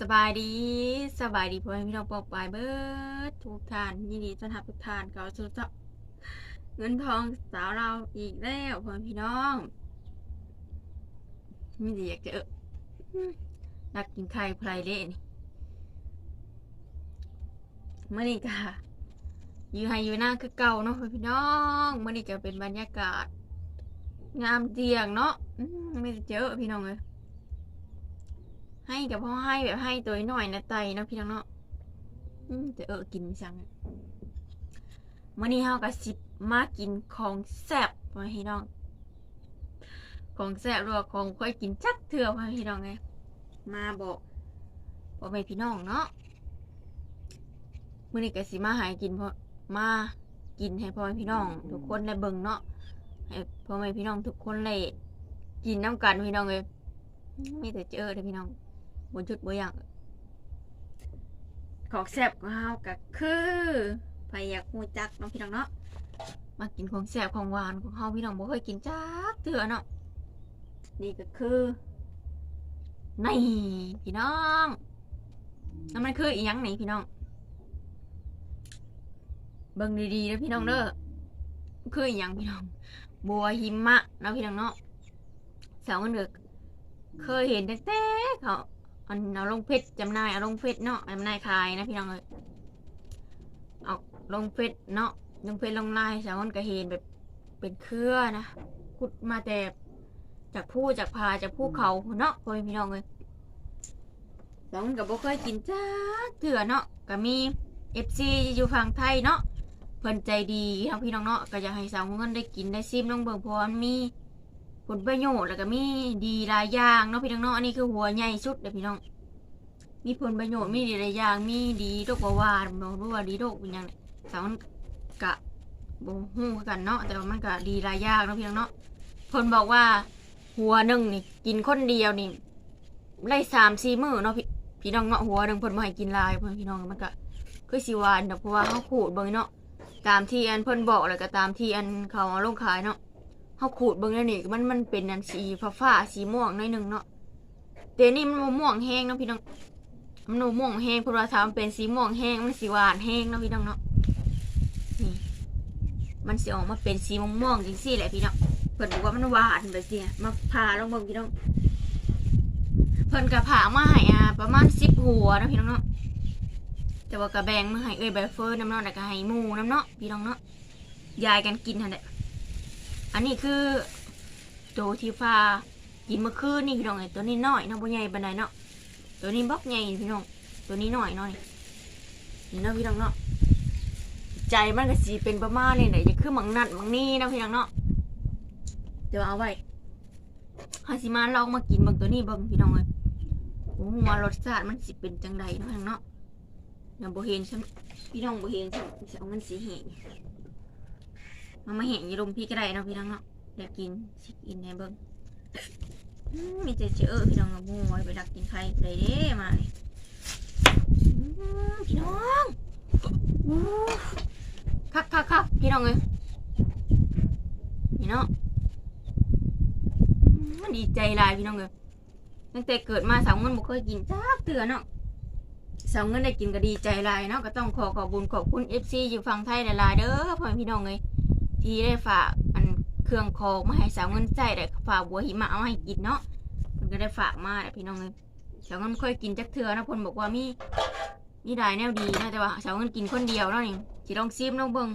สบายดีสบายดีพ่อแม่พี่น้องปอกปลายเบิร์ดทุกท่านยินดีต้อนรับทุกท่านเข้าสู่เจ้าเงินทองสาวเราอีกแล้วพ่อแม่พี่น้องมีแต่อยากจะเออนักกินไข่ไพรเล่นี่เมื่อนี้ก็อยู่ให้อยู่หน้าคือเก่าเนาะพ่อแม่พี่น้องเมื่อนี้ก็เป็นบรรยากาศ งามเตียงเนาะไม่ได้เจอพี่น้องเลย ให้กับพ่อให้แบบให้ตัวหน่อยนะไตเนาะพี่น้องเนาะจะเออกินไม่สั่งมื่อนี้เฮาก็สิมากินของแซ่บพ่อพี่น้อง ของแซ่บรือว่าของค่อยกินจักเถื่อพ่อพี่น้องไงมาบอกพ่อแม่พี่น้องเนาะมื่อนี้ก็สิมาหายกินพ่อมากินให้พ่อแม่พี่น้อง ทุกคนได้เบิ่งเนาะให้พ่อแม่พี่น้องทุกคนได้กินน้ำกันพี่น้องเลยไมีแต่เจอเด้อพี่น้อง บนจุดบ่อย่างของแซ่บของเฮาก็คือใครอยากฮู้จักน้องพี่น้องเนาะมากินของแซ่บของหวานของเฮาพี่น้องบ่เคยกินจักเทื่อเนาะนี่ก็คือนี่พี่น้องแล้วมันคืออีหยังนี่พี่น้องเบิ่งดีๆนะพี่น้องเด้อคืออีหยังพี่น้อง บัวหิมะนาะพี่น้องเนาะสาวมันเด็กเคยเห็นแต่แต่เขา อันเอาลงเพชรจำนายเอาลงเพชรเนาะจำนายขายนะพี่น้องเอ้ยเอาลงเพชรเนาะลงเพชรลงลายสาวคนก็เห็นแบบเป็นเครือนะขุดมาแต่จากผู้จากพาจากภูเขาเนาะพ่อพี่น้องเลยสาวคนก็บ่เคยกินจ้าเถื่อเนาะก็มีเอฟซีอยู่ฝั่งไทยเนาะเพิ่นใจดีทั้งพี่น้องเนาะก็อยากให้สาวคนได้กินได้ซิมลงเบิ่งพราะว่ามันมี ผลประโยชน์แล้วก็มีดีหลายอย่างเนาะพี่น้องเนาะอันนี้คือหัวใหญ่สุดเลยพี่น้อง มีผลประโยชน์มีดีหลายอย่างมีดีโรคเบาหวานเนาะรู้ว่าดีโรคเป็นยังเนี่ยแต่มันกะบ่ฮู้กันเนาะแต่ว่ามันก็ดีหลายอย่างเนาะพี่น้องเนาะเพิ่นบอกว่า หัวหนึ่งนี่กินคนเดียวนี่ได้สามสี่มื้อเนาะพี่พี่น้องเนาะหัวหนึ่งเพิ่นบ่ให้กินลายเพิ่นพี่น้องมันก็คือสิหวานดอกเพราะว่าเฮาขูดเบิ่งเนาะตามที่อันเพิ่นบอกแล้วก็ตามที่อันเขาเอาลงขายเนาะ เขาขูดเบิ่งแล้วนี่มันมันเป็นอันสีฟ้าฟ้าสีม่วงหน่อยหนึงเนาะแต่นี่มันม่วงแห้งเนาะพี่น้องมันม่วงแห้งเพราะว่าถ้ามันเป็นสีม่วงแห้งมันสีหวานแห้งเนาะพี่น้องเนาะนี่มันสิออกมาเป็นสีม่วงๆจังซี่แหละพี่น้องเพิ่นบอกว่ามันหวานแบบนี้มาผ่าลงเบิ่งพี่น้องเพิ่นก็ผ่ามาให้อ่าประมาณ10หัวเนาะพี่น้องเนาะแต่ว่าก็แบงมาให้เอ้ยใบเฟิร์นน้ำเนาะแล้วก็ให้หมูน้ำเนาะพี่น้องเนาะยายกันกินหั่นแหละ อันนี้คือโตที่ฟ้ากินเมื่อคืนนี่พี่น้องไอ้ตัวนี้น้อยเนาะบ่ใหญ่ปานใดเนาะตัวนี้บักใหญ่พี่น้อง ตัวนี้น้อยเนาะนี่นี่เนาะพี่น้องเนาะใจมันก็สิเป็นประมาณนี้แหละอย่าคือหมังนัดหมังนี่นะพี่น้องเนาะเดี๋ยวเอาไว้ฮาสิมาลองมากินบิ่งตัวนี้บิ่งพี่น้องเอ้ยโอ้ว่ารสชาติมันสิเป็นจังใดเนาะพี่น้องเนาะยังบ่เห็นซั่พี่น้องบ่เห็นซั่นสิเอามันสิเห็น มันมาเห็นอยี่ลมพี่ก็ได้เนาะพี่น้องเนาะอยากกินสิคกินในเบิ้งมีแต่เจอพี่น้องเอาหมูไว้ไปดักกินไข่ได้เด้มานี่อืมพี่น้องคักคักคักพี่น้องเลยพี่น้องดีใจลายพี่น้องเลยตั้งแต่เกิดมาสาวเงินบ่เคยกินจ้าเตือเนาะสาวเงินได้กินก็ดีใจลายเนาะก็ต้องขอขอบุญขอบคุณ FC อยู่ฝั่งไทยหลายๆเด้อพ่อแม่พี่น้องเลย ที่ได้ฝากอันเครื่องโคองมาให้สาวเงินใจได้ฝากบัวหิมะเอามาให้กินเนาะเพิ่นก็ได้ฝากมาแหละพี่น้องเลยสาวเงินเคยกินจักเทือนะพนบอกว่ามีมีหลายแนวดีนะแต่ว่าสาวเงินกินคนเดียวเนาะนี่สิลองซิมลองเบิ่ง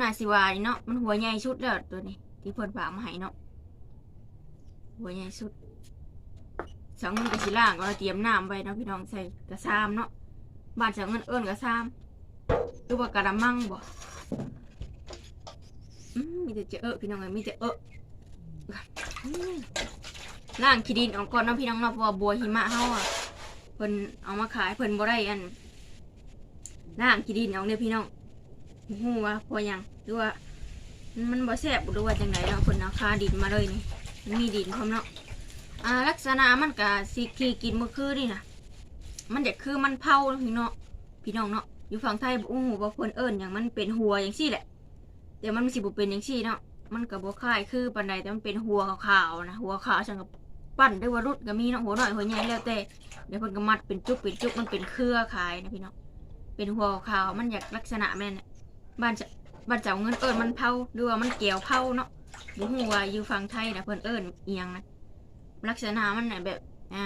น่าสิวานี่เนาะมันหัวใหญ่สุดแล้วตัวนี้ ที่พนฝากมาให้เนาะหัวใหญ่สุดสาวเงินก็สิล้างก็เตรียมน้ำไว้นะพี่น้องใส่กระซามเนาะบ้านสาวเงินเอิ้นกระซามหรือว่ากระมังบ่ อืมมีแต่เจอเออพี่น้องเอ้ยมีแต่เอออืมล่างขี้ดินออกก่อนเนาะพี่น้องเนาะเพราะว่าบัวหิมะเฮาอะเพิ่นเอามาขายเพิ่นบ่ได้อันล่างขี้ดินออกเนี่ยพี่น้องฮู้ว่าพราะหยังหรือว่า มันบ่แซ่บหรือว่าจังไดเนาะเพิ่นเอาคาดินมาเลยนี่มันมีดินพร้อมเนาะอ่าลักษณะมันก็สิที่กินเมื่อคืนนี่นะมันจะคือมันเผาเนาะพี่เนาะพี่น้องเนาะอยู่ฝั่งไทยบ่ฮู้ว่าเพิ่นเอิ้นหยังมันเป็นหัวจังซี่แหละ แต่มันสิบ่เป็นอย่างซี่เนาะมันก็บ่คล้ายคือปานใดแต่มันเป็นหัวขาวๆนะหัวขาวจังกับปั้นด้วยวารุดก็มีเนาะหัวหน้อยหัวใหญ่แล้วแต่เดี๋ยวเพิ่นก็มัดเป็นจุกเป็นจุกมันเป็นเครือขายนะพี่น้องเป็นหัวขาวมันอยากลักษณะแม่นน่ะบ้านจะบ้านเจ้าเงินเอิญมันเผาหรือว่ามันเกี่ยวเผาเนาะบ่ฮู้ว่าอยู่ฝั่งไทยนะเพิ่นเอิญเอียงนะลักษณะมันน่ะแบบอ่า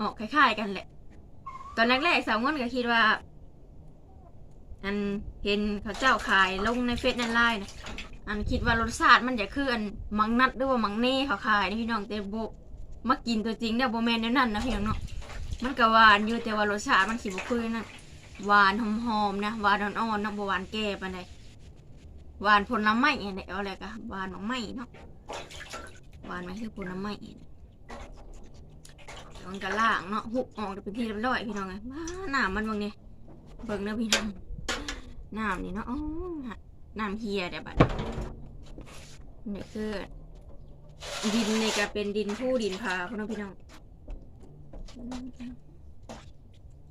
ออกคล้ายๆกันแหละ ตอนแรกๆสาวเงินก็คิดว่า อันเห็นเขาเจ้าขายลงในเฟซในไลน์นะอันคิดว่ารสชาติมันจะคืออันมังนัดหรือว่ามังเน่เขาขายนี่พี่น้องแต่โบมากินตัวจริงเนี่ยโบแมนแนวนั่นนะพี่น้องเนาะมันก็หวานอยู่แต่ว่ารสชาติมันสิบ่คือนั่นหวานหอมๆนะหวานอ่อนๆนะบ่หวานแก่ปานใดหวานผลไม้เนี่ยเอาอะไรกะหวานของไม้เนาะหวานมันคือผลไม้มันก็ล่างเนาะหุบออกเป็นที่เรียบร้อยพี่น้องไงว้าหน้ามันเบิ่งนี่เบิ่งเด้อพี่น้อง น้ำนี่เนาะอ๋อน้ำเฮียเดี๋ยวบัดนี่คือดินนี่ก็เป็นดินผู้ดินพาพี่น้องพี่น้อง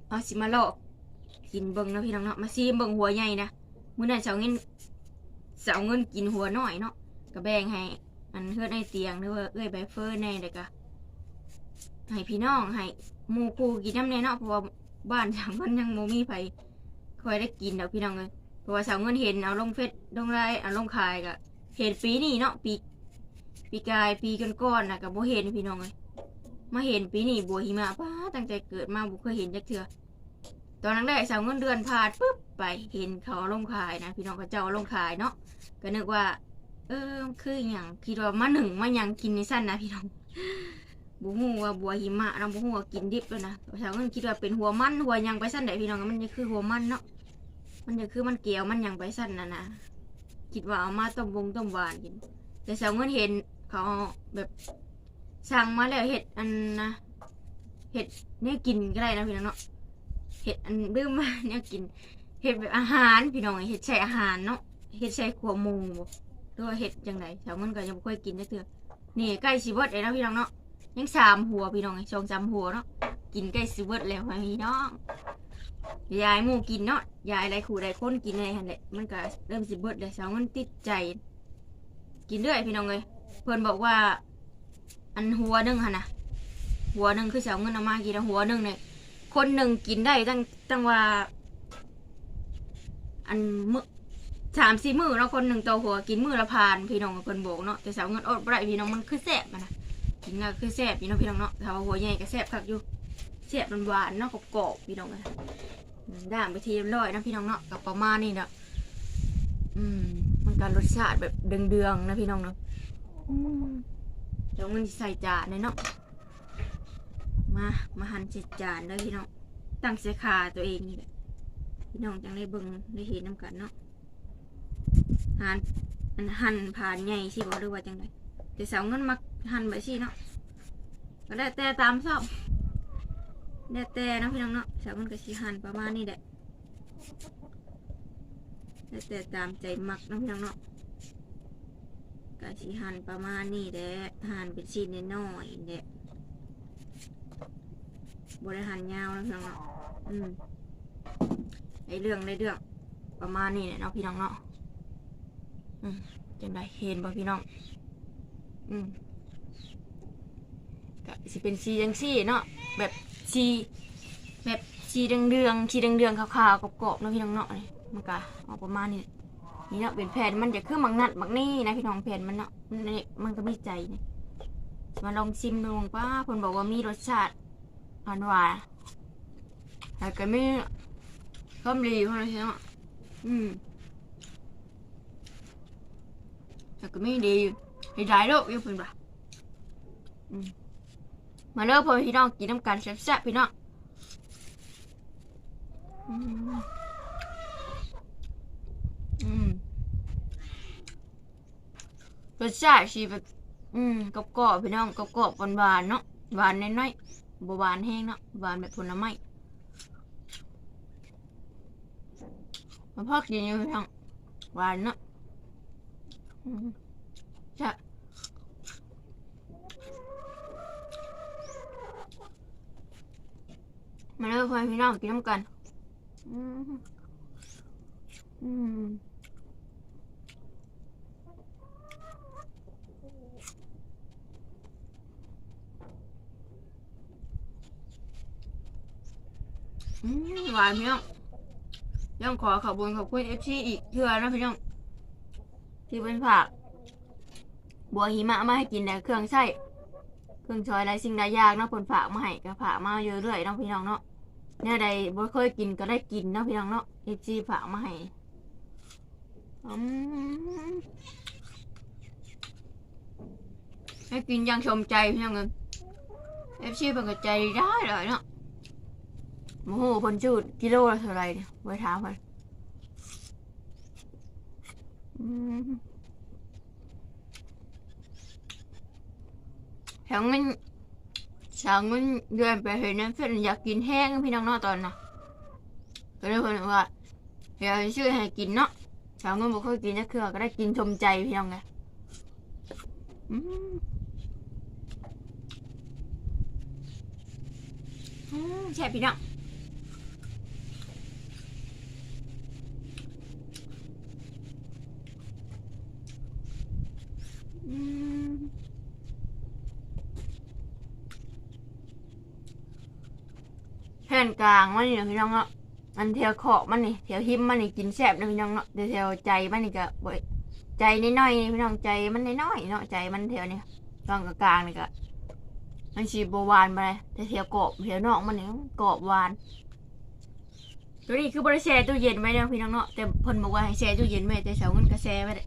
เอาสิมาลอกกินเบิ่งนะพี่น้องเนาะมาซีมเบิ่งหัวใหญ่นะมื้อนั้นเสาเงินเสาเงินกินหัวน้อยเนาะก็แบ่งให้ อันเพื่อนในเตียงหรือว่าเอ้ยใบเฟิร์นแน่เด็กอะให้พี่น้องให้หมู่กูกินน้ำแน่เนาะเพราะว่าบ้านสามคนยังโมมีไผ คอยได้กินดอกพี่น้องเลยเพราะว่าสาวเงินเห็นเอาลงเฟซลงไลน์เอาลงขายก็เห็นปีนี้เนาะปีปีกายปีก่อนๆน่ะกับโบเห็นพี่น้องเลยมาเห็นปีนี้บัวหิมะป้าตั้งใจเกิดมาบุเคยเห็นจักเถื่อตอนนั้นได้สาวเงินเดือนผ่านปุ๊บไปเห็นเขาลงขายนะพี่น้องเขาเจ้าเอลงขายเนาะก็นึกว่า เออคืออย่างคิดว่ามาหนึ่งมาหยังกินในสั้นนะพี่น้อง บุหูว่าบัวหิมะนะบุหูว่ากินดิบเลยนะสาวเงินคิดว่าเป็นหัวมันหัวยังไปสั้นไหนพี่น้องมันจะคือหัวมันเนาะมันจะคือมันเกลียวมันยังไปสั้นนะนะคิดว่าเอามาต้มวงต้มหวานกิน แต่สาวเงินเห็นเขาแบบสั่งมาแล้วเห็ดอันนะเห็ดเนี่ยกินก็ได้นะพี่น้องเนาะเห็ดอันดื้มมาเนี่ยกินเห็ดแบบอาหารพี่น้องเห็ดใส่อาหารเนาะเห็ดใส่ขัวมูบ่หรือว่าเห็ดจังไดสาวเงินก็ยังบ่ค่อยกินจักเทื่อนี่ใกล้สิเบิดเลยนะพี่น้องเนาะ ยังสามหัวพี่น้องสองสามหัวเนาะกินใกล้สิเบิดแล้วพี่น้องยายหมูกินเนาะยายอะไรขู่ใดคนกินอะไรหันแหละมันก็เริ่มสิเบิดเลยสาวมันติดใจ กินเรื่อยพี่น้องเลยเพิ่อนบอกว่า อันหัวหนึ่งหันนะหัวหนึ่งคือสาวเงินเอามากินหัวหนึ่งเนี่ยคนหนึ่งกินได้ตั้งตั้งว่า อันมือสามสี่มือเนาะคนหนึ่งต่อหัวกินมือละพานพี่น้องเพิ่นบอกเนาะแต่สาวเงินอดบ่ได้พี่น้องมันคือแซ่บมันนะ กินง่ายคือแซ่บพี่น้องพี่น้องเนาะถ้าว่าหัวใหญ่ก็แซ่บคักอยู่แซ่บหวานๆเนาะกรอบๆพี่น้องเลยด่างไปทีร้อยนะพี่น้องเนาะกับประมาณนี้เนาะอืมมันการรสชาติแบบเดืองๆนะพี่น้องเนาะเดี๋ยวมันใส่จานเลยเนาะมามาหั่นใส่จานเลยพี่น้องตั้งใส่ขาตัวเองนี่แหละพี่น้องจังได้เบิ่งได้เห็นน้ำกันเนาะหั่นมันหั่นผ่านใหญ่สิบ่หรือว่าจังไดแต่สาวเงินมัก หั่นแบบสิเนาะก็ได้แต่ตามชอบแด่แต่นะพี่น้องเนาะสาวมันก็สิหั่นประมาณนี้แหละแล้แต่ตามใจมักเนาะพี่น้องเนาะก็สิหั่นประมาณนี้แหละหั่นเป็นชิ้นน้อยๆแหละบริหั่นยาวเนาะพี่น้องเนาะอืมในเรื่องในเรื่องประมาณนี้แหละเนาะพี่น้องเนาะอืมจังไดเห็นบ่พี่น้องอืม ก็สิเป็นสีจังซี่เนาะแบบชีแบบชีเดืองๆชีเดืองๆขาวๆกรอบๆเนาะพี่น้องเนาะนี่มันก็ออกประมาณนี้นี่เนาะเป็นแผ่นมันจะคือมังนัดมักนี่นะพี่น้องแผ่นมันเนาะมันนี่มันก็มีใจนี่มาลองชิมดูป้าคนบอกว่ามีรสชาติหวานหวานแต่ก็ไม่ข้ามรีเพราะอะไรเนาะอืมแต่ก็ไม่ดีให้ได้โลกอยู่เป็นปะอืม มาเลิกพอพี่น้องกินน้ำกันแซ่บๆพี่น้องอืมอืมรสชาติชีแบบ อืมกรอบๆพี่น้องกรอบๆหวานๆเนาะหวานน้อยๆบหวานแห้งเนาะหวานแบบผลไม้มาพอกินอยู่พี่น้องหวานเนาะอืมใช่ มาเลิกพ่อพี่น้องกินน้ำกัน อืมอืมหวานพี่น้องยังขอขอบคุณขอบคุณเอฟซีอีกเทื่อนะพี่น้องที่เป็นผักบัวหิมะมาให้กินแต่เครื่องใช้ เครื่องช้อยหลายสิ่งหลายอย่างเนาะผลฝากมาให้ก็ฝากมาเยอะเรื่อยๆเนาะพี่น้องเนาะเนี่ยใดบ่เคยกินก็ได้กินเนาะพี่น้องเนาะเอฟซีฝากมาให้ให้กินยังชมใจพี่น้องเงินเอฟซีเป็นก็ใจได้เลยเนาะโอ้โหเพิ่นจูดกิโลละเท่าไหรเนี่ยไว้ถามเพิ่นอืม แถงมันสางมันเดินไปเห็นน้ำเพิ่นอยากกินแห้งพี่น้องเนาะตอนน่ะก็เลยเพิ่นว่าอยากให้ชื่อให้กินเนาะสางมันบ่เคยกินจักเทื่อก็ได้กินชมใจพี่น้องไงอืมอืมแช่บพี่น้อง อืมแผ่ นกลางมันนี่พี่น้องเนาะมันแถวขอบมันนี่แถวหิมมันนี่กินแซ่บนะพี่น้องเนาะแต่แถวใจมันนี่ก็บ่ใจน้อยๆนี่พี่น้องใจมันน้อยๆเนาะใจมันแถวนี้ตอนกลางนี่ก็มันชีบหวานไปเลยแต่แถวกรอบแถวนอกมันนี่กรอบหวานตัวนี้คือบริแช่ตู้เย็นไว้เนาะพี่น้องเนาะแต่เพิ่นบอกว่าให้แช่ตู้เย็นไว้แต่เช้าเงินก็แช่ไว้ได้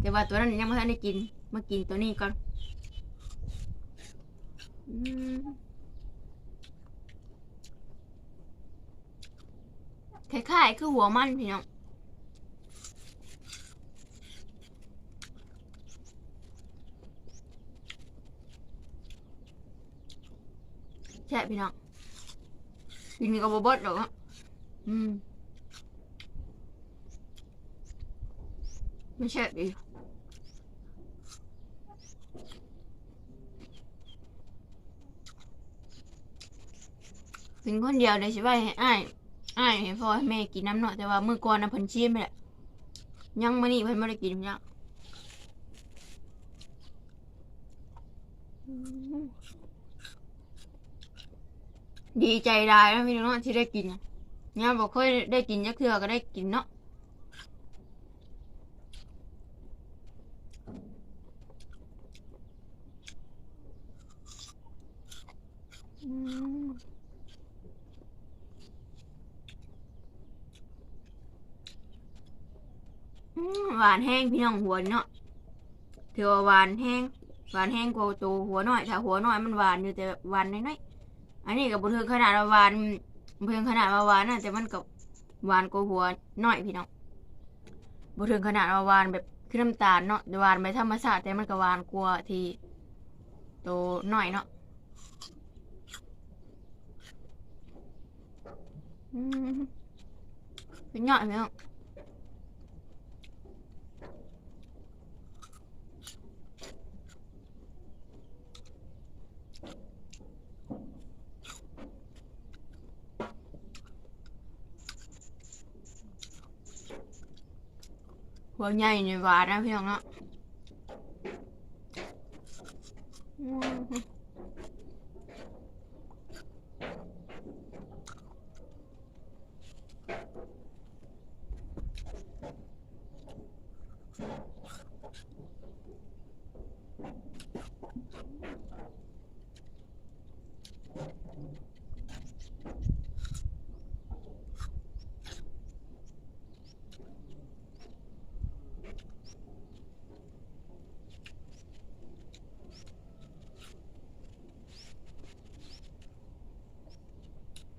แต่ว่าตัวนั้นยังไม่ทันได้กินมากินตัวนี้ก่อนอื คล้ายๆคือหัวมันพี่น้องใช่พี่น้องกินกับบเบดหรอกอะอืมไม่ใช่ดีกินคนเดียวเลยสิว่าให้อ้าย อ้ายให้พ่อให้แม่กินน้ำเนาะแต่ว่ามื้อก่อนนะเพิ่นชิมไปแหละยังมื้อนี้เพิ่นบ่ได้กินจังดีใจหลายนะพี่น้องที่ได้กินเนี่ยบอกค่อยได้กินยักเทือก็ได้กินเนาะอืม อืม หวานแห้งพี่น้องหัวเนาะถือว่าหวานแห้งหวานแห้งกว่าตัวหัวน้อยถ้าหัวหน้อยมันหวานอยู่แต่หวานน้อยๆอันนี้กับบนเทิงขนาดหวานบ่เทิงขนาดหวานน่ะแต่มันกับหวานกว่าหัวน้อยพี่น้องบนเทิงขนาดหวานแบบคือน้ำตาลเนาะหวานไม่ธรรมชาติแต่มันก็หวานกว่าที่ตัวน้อยเนาะอืมเป็นยอดพี่น้องหัวใหญ่ในาะ พี่น้องเนาะอืม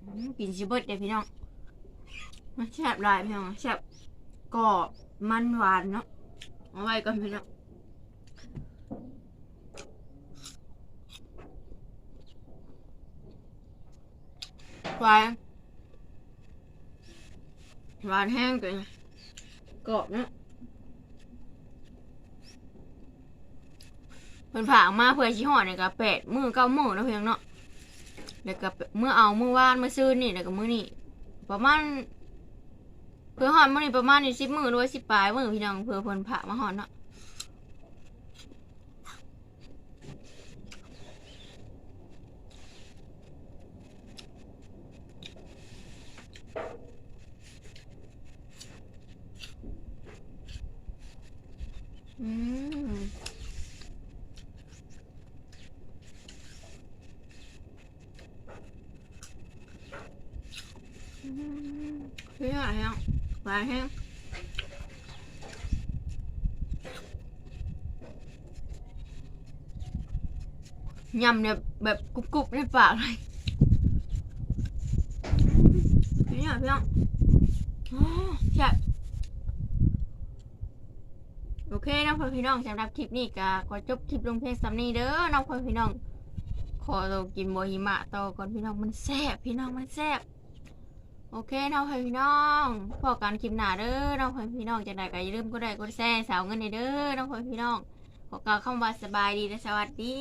อืม กินชิเบิดเด้พี่น้องมันแซ่บหลายพี่น้องแซ่บกรอบมันหวานเนาะเอาไว้ก่อนพี่น้องหวานหวานแห้งเกินกรอบเนาะเพิ่นผ่าออกมาเพื่อชิห่อเนี่ยก็แปดมือเก้ามือแล้วเพียงเนาะ แล้วก็เมื่อเอาเมื่อวานเมื่อซื้อนี่แล้วก็มื้อนี่ประมาณเพื่อหอนมื้อนี่ประมาณนี่สิบมื้อด้วยสิบปลายมื้อพี่น้องเพื่อเพิ่นผ่ามาหอนเนาะ เฮ้ยอะไรอะหวานแห้งยำเนี่ยแบบกรุบๆในปากเลยเฮ้ยอะพี่น้องโอ้แซ่บโอเคน้องพ่อพี่น้องสำหรับคลิปนี้ก็ขอจบคลิปลงเพียงสำนี้เด้อน้องพ่อพี่น้อง ขอตัวกินโมหิมะต่อก่อนพี่น้องมันแซ่บพี่น้องมันแซ่บ โอเคน้องพี่น้องพอกันคลิปหน้าเด้อน้องพี่น้องจะได้ก็อย่าลืมกดไลค์กดแชร์สาวเงินให้เด้อน้องพี่น้องขอกล่าวคำว่าสบายดีและสวัสดี